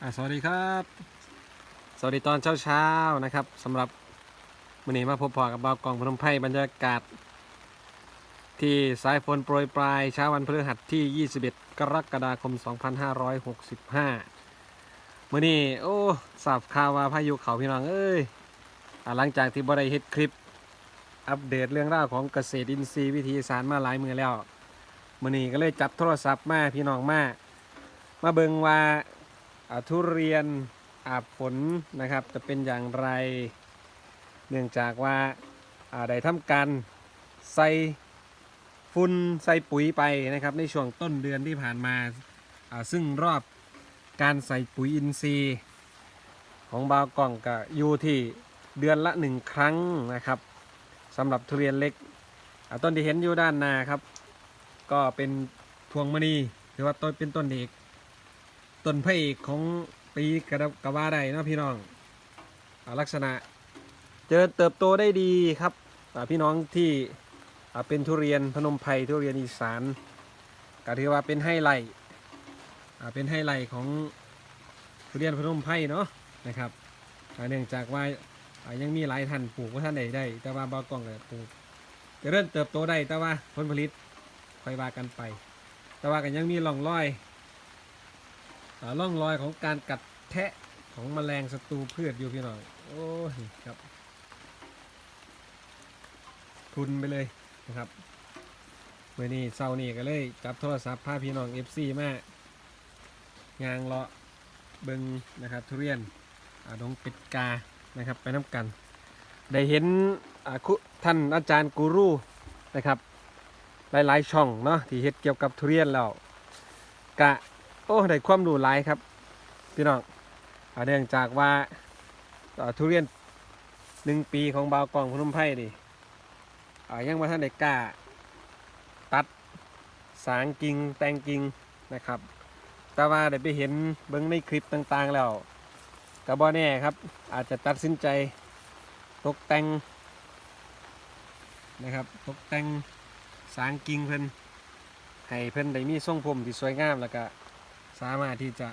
สวัสดีครับ สวัสดีตอนเช้าๆนะครับสำหรับวันนี้มาพบพอกับบ่าวกองพนมไพรบรรยากาศ ที่สายฝนโปรยปลายเช้าวันพฤหัสที่ 21 กรกฎาคม 2565มื่อนี้โอ้สาบข่าวาพายุเขาพี่น้องเอ้ยหลังจากที่บ่ได้เฮ็ดคลิป อัปเดตเรื่องราวของเกษตรอินทรีย์วิธีสารมาหลายมือแล้วมื่อนี้ก็เลยจับโทรศัพท์มาพี่น้องมามาเบิงว่า ทุเรียนอาบฝนนะครับ จะเป็นอย่างไร เนื่องจากว่าได้ทำการใส่ฝุ่นใส่ปุ๋ยไปนะครับ ในช่วงต้นเดือนที่ผ่านมาาซึ่งรอบการใส่ปุ๋ยอินทรีย์ ของบาวกล่องก็อยู่ที่เดือนละหนึ่งครั้งนะครับสำหรับทุเรียนเล็กต้นที่เห็นอยู่ด้านหน้าครับ ก็เป็นพวงมณีถือว่าต้นเป็นต้นเอก ต้นพระเอกของปีกระกะว่าได้เนาะพี่น้องอาลักษณะเจริญเติบโตได้ดีครับพี่น้องที่เป็นทุเรียนพนมไพรทุเรียนอีสานก็ถือว่าเป็นไฮไลท์เป็นไฮไลท์ของทุเรียนพนมไพรเนาะนะครับเนื่องจากว่ายังมีหลายท่านปลูกว่าท่านใดได้ แต่ว่าบางกล้องก็ปลูกเจริญเติบโตได้แต่ว่าผลผลิตค่อยว่ากันไป แต่ว่ากันยังมีร่องรอย ร่องรอยของการกัดแทะของแมลงศัตรูพืชอยู่พี่น้องโอ้ยครับทุนไปเลยนะครับเมื่อนี้เศร้านี่ก็เลยจับโทรศัพท์พาพี่น้อง FC มางางเลาะเบิงนะครับทุเรียนอ่าดงเป็ดกานะครับไปน้ำกัน ได้เห็นอ่าคุท่านอาจารย์กูรูนะครับ หลายๆช่องเนาะที่เฮ็ดเกี่ยวกับทุเรียนแล้วกะ โอ้ได้ความรู้หลายครับ พี่น้องอ่าเนื่องจากว่าทุเรียนหนึ่งปีของบาวกองพนมไพรดิอ่ยังมาท่านได้กล้า ตัดสางกิ่งแตงกิ่งนะครับ แต่ว่าได้ไปเห็นเบิ้งในคลิปต่างๆแล้วกระบอแน่ครับ อาจจะตัดสินใจตกแต่งนะครับ ตกแต่งสางกิ่งเพิ่นให้เพิ่นได้มีทรงผมที่สวยงามแล้วก็ สามารถที่จะ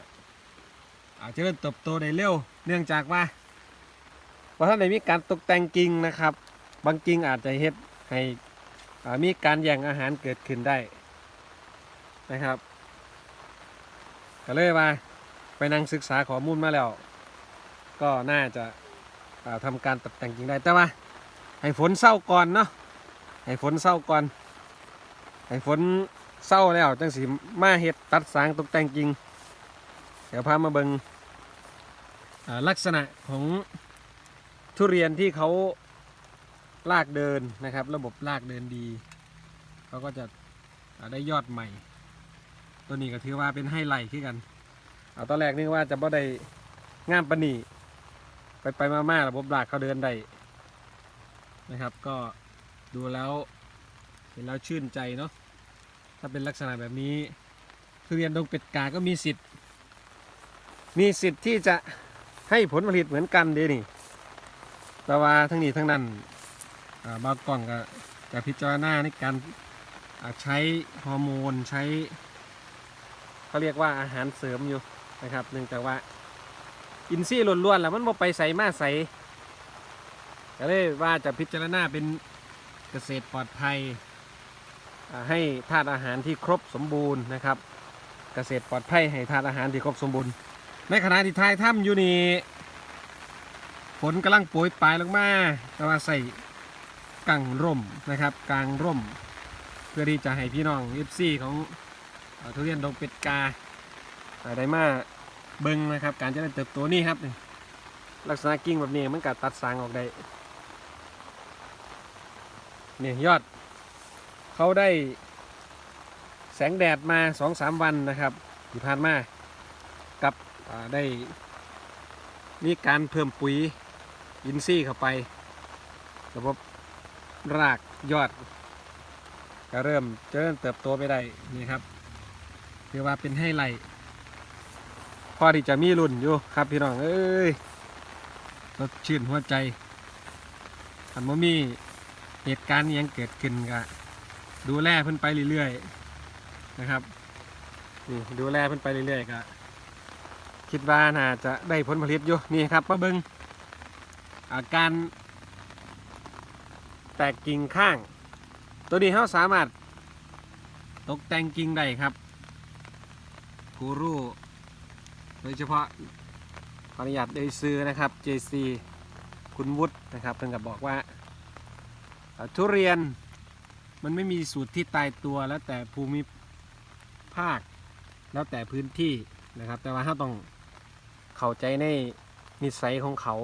อาจจะเริ่มเติบโตได้เร็ว เนื่องจากว่าว่าท่านได้มีการตกแต่งกิ่งนะครับ บางกิ่งอาจจะเฮ็ดให้มีการแย่งอาหารเกิดขึ้นได้นะครับก็เลยว่าไปนั่งศึกษาข้อมูลมาแล้ว ก็น่าจะาทำการตกแต่งกิ่งได้แต่ว่า ให้ฝนเศร้าก่อนเนาะให้ฝนเศร้าก่อน ให้ฝน เศร้าแล้วจังสีมาเห็ดตัดสางตกแต่งจริง เดี๋ยวพามาเบิงลักษณะของทุเรียนที่เขาลากเดินนะครับ ระบบลากเดินดีเขาก็จะได้ยอดใหม่ ตัวนี้ก็ถือว่าเป็นไฮไหลขึ้นกัน เอาตอนแรกนึกว่าจะบ่ได้งามปนนีไปไปมามาระบบลากเขาเดินได้นะครับ ก็ดูแล้วเห็นแล้วชื่นใจเนาะ ถ้าเป็นลักษณะแบบนี้ทุเรียนดงเป็ดกาก็มีสิทธิ์ มีสิทธิ์ที่จะให้ผลผลิตเหมือนกันเดนี่ แต่ว่าทั้งนี้ทั้งนั้นาบางกล่องก็จะพิจารณาในการาใช้ฮอร์โมนใช้เขาเรียกว่าอาหารเสริมอยู่นะครับเนื่องจากว่าอินทรีย์ล้วนๆแล้วมันบ่ไปใส่มาใส่ก็เลยว่าจะพิจารณาเป็นเกษตรปลอดภัย ให้ธาตุอาหารที่ครบสมบูรณ์นะครับเกษตรปลอดภัยให้ธาตุอาหารที่ครบสมบูรณ์ ในขณะที่ทายถ้ำอยู่นี่ฝนกำลังโปรยปลายลงมาแต่ว่าใส่กังร่มนะครับกางร่ม เพื่อที่จะให้พี่น้องเอฟซีของทุเรียนดงเป็ดกาได้มาเบิ้งนะครับ การเจริญเติบโตนี่ครับ ลักษณะกิ่งแบบนี้มันกัดตัดสางออกได้เนี่ยยอด เขาได้แสงแดดมาสองสามวันนะครับที่ผ่านมากับได้มีการเพิ่มปุ๋ยอินทรีย์เข้าไประบบรากยอด ก็เริ่มเจริญเติบโตไปได้นี่ครับถือว่าเป็นให้ไหลพอที่จะมีรุ่นอยู่ครับพี่น้องเอ้ยสดชื่นหัวใจถ้าบ่มีเหตุการณ์ยังเกิดขึ้นก็ ดูแลเพิ่นไปเรื่อยๆนะครับนี่ดูแลเพิ่นไปเรื่อยๆก็คิดว่าน่าจะได้ผลผลิตอยู่นี่ครับมาเบิงอาการแตกกิ่งข้าง ตัวนี้เขาสามารถ ตกแต่งกิ่งได้ครับกูรูโดยเฉพาะขออนุญาตได้ซื้อนะครับ JC คุณวุฒินะครับเพิ่งกับบอกว่า ทุเรียน มันไม่มีสูตรที่ตายตัวแล้วแต่ภูมิภาค แล้วแต่พื้นที่นะครับ แต่ว่าถ้าต้องเข้าใจในนิสัยของเขา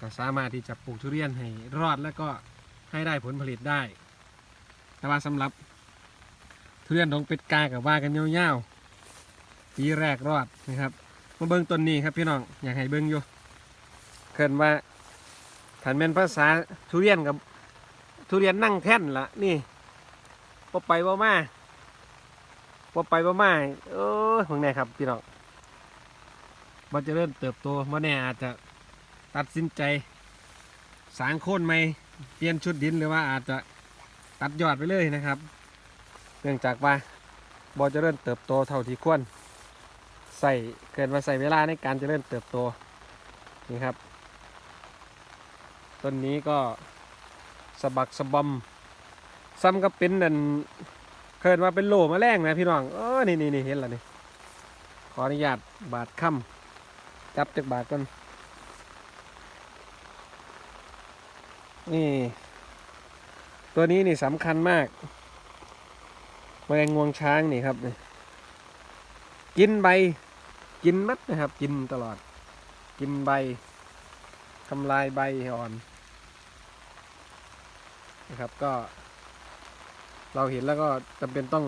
ก็สามารถที่จะปลูกทุเรียนให้รอดแล้วก็ให้ได้ผลผลิตได้ แต่ว่าสำหรับทุเรียนดงเป็ดกากับว่ากันยาวๆปีแรกรอดนะครับมาเบิ้งต้นนี้ครับพี่น้องอยากให้เบิ้งอยู่เคินว่าถันเป็นภาษาทุเรียนกับ ทุเรียนนั่งแท่นละนี่พอไปบ่มาว่าไปว่ามาเออของแน่ครับพี่น้องมันจะเริ่มเติบโตมาแน่อาจจะตัดสินใจ สางโค่นไหมเปลี่ยนชุดดินหรือว่าอาจจะตัดยอดไปเลยนะครับ เนื่องจากว่าบอจะเริ่มเติบโตเท่าที่ควรใส่เกินมาใส่เวลาในการจะเริ่มเติบโตนี่ครับต้นนี้ก็ สะบักสะบอมซ้ำก็เป็นนั่นเคินมาเป็นโลมาแรงนะพี่น้องเออนี่นี่นี่เห็นแล้วนี่ขออนุญาตบาดค่ำจับจากบาดก่อนนี่ ตัวนี้นี่สำคัญมากแมลงงวงช้างนี่ครับนี่กินใบ กินมัดนะครับ กินตลอด กินใบทำลายใบอ่อน นะครับก็ เราเห็นแล้วก็จำเป็นต้อง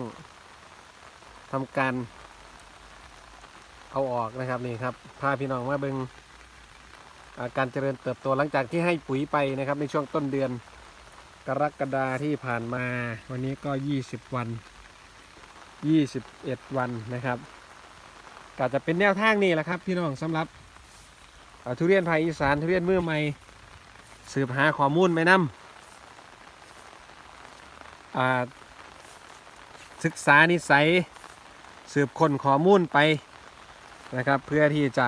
ทำการ เอาออกนะครับนี่ครับพาพี่น้องมาเบิงการเจริญเติบโตหลังจากที่ให้ปุ๋ยไปนะครับ ในช่วงต้นเดือนกรกฎาที่ผ่านมา วันนี้ก็ 20 วัน 21 วันนะครับก็จะเป็นแนวทางนี้แหละครับ พี่น้องสำหรับทุเรียนภาคอีสานทุเรียนมือใหม่สืบหาข้อมูลไปนำอ่า ศึกษานิสัยสืบค้นข้อมูลไปนะครับ เพื่อที่จะ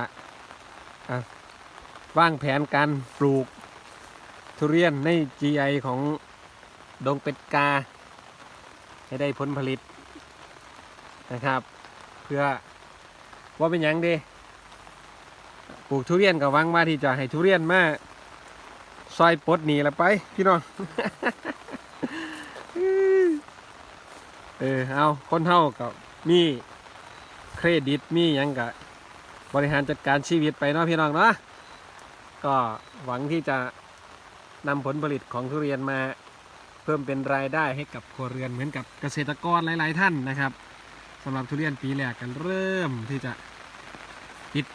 อะวางแผนการปลูกทุเรียนใน GI ของดงเป็ดกา ให้ได้ผลผลิตนะครับ เพื่อว่าเป็นยังดีปลูกทุเรียนกับวังว่าที่จะให้ทุเรียนมาซอยปลดหนีละไป พี่น้อง เออเอาคนเท่ากับมีเครดิตมียังกับบริหารจัดการชีวิตไปเนาะพี่น้องเนาะก็หวังที่จะนำผลผลิตของทุเรียนมาเพิ่มเป็นรายได้ให้กับครัวเรือนเหมือนกับเกษตรกรหลาย ๆ ท่านนะครับสำหรับทุเรียนปีแรกกันเริ่มที่จะติด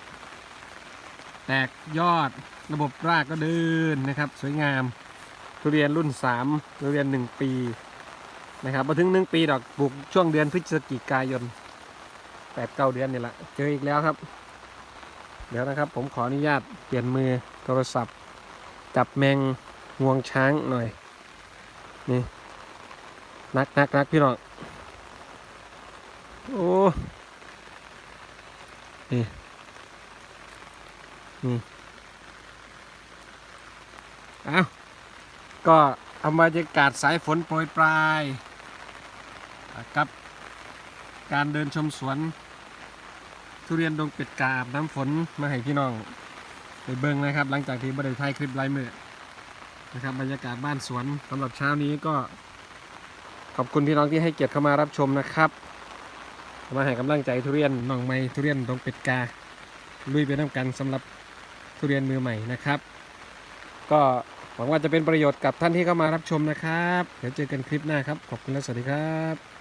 แตกยอดระบบรากก็เดินนะครับ สวยงามทุเรียนรุ่น3ทุเรียน 1 ปี นะครับมาถึง1ปีดอกปลูกช่วงเดือนพฤศจิกายนแปดเก้าเดือนนี่แหละเจออีกแล้วครับ เดี๋ยวนะครับผมขออนุญาตเปลี่ยนมือโทรศัพท์ จับแมงงวงช้างหน่อย นี่นักนักนักพี่น้องโอ้นี่นี่เอาก็เอาบรรยากาศสายฝนโปรยปลาย กับการเดินชมสวน ทุเรียนดงเป็ดกาบน้ำฝนมาให้พี่น้องไปเบิ่งนะครับ หลังจากที่บริไทยคลิปไลฟ์เมื่อนะครับบรรยากาศบ้านสวนสำหรับเช้านี้ก็ขอบคุณพี่น้องที่ให้เกียรติเข้ามารับชมนะครับมาให้กำลังใจทุเรียนน้องไม้ทุเรียนดงเป็ดกาลุยไปน้ำกันสำหรับทุเรียนมือใหม่นะครับ ก็หวังว่าจะเป็นประโยชน์กับท่านที่เข้ามารับชมนะครับ เดี๋ยวเจอกันคลิปหน้าครับ ขอบคุณและสวัสดีครับ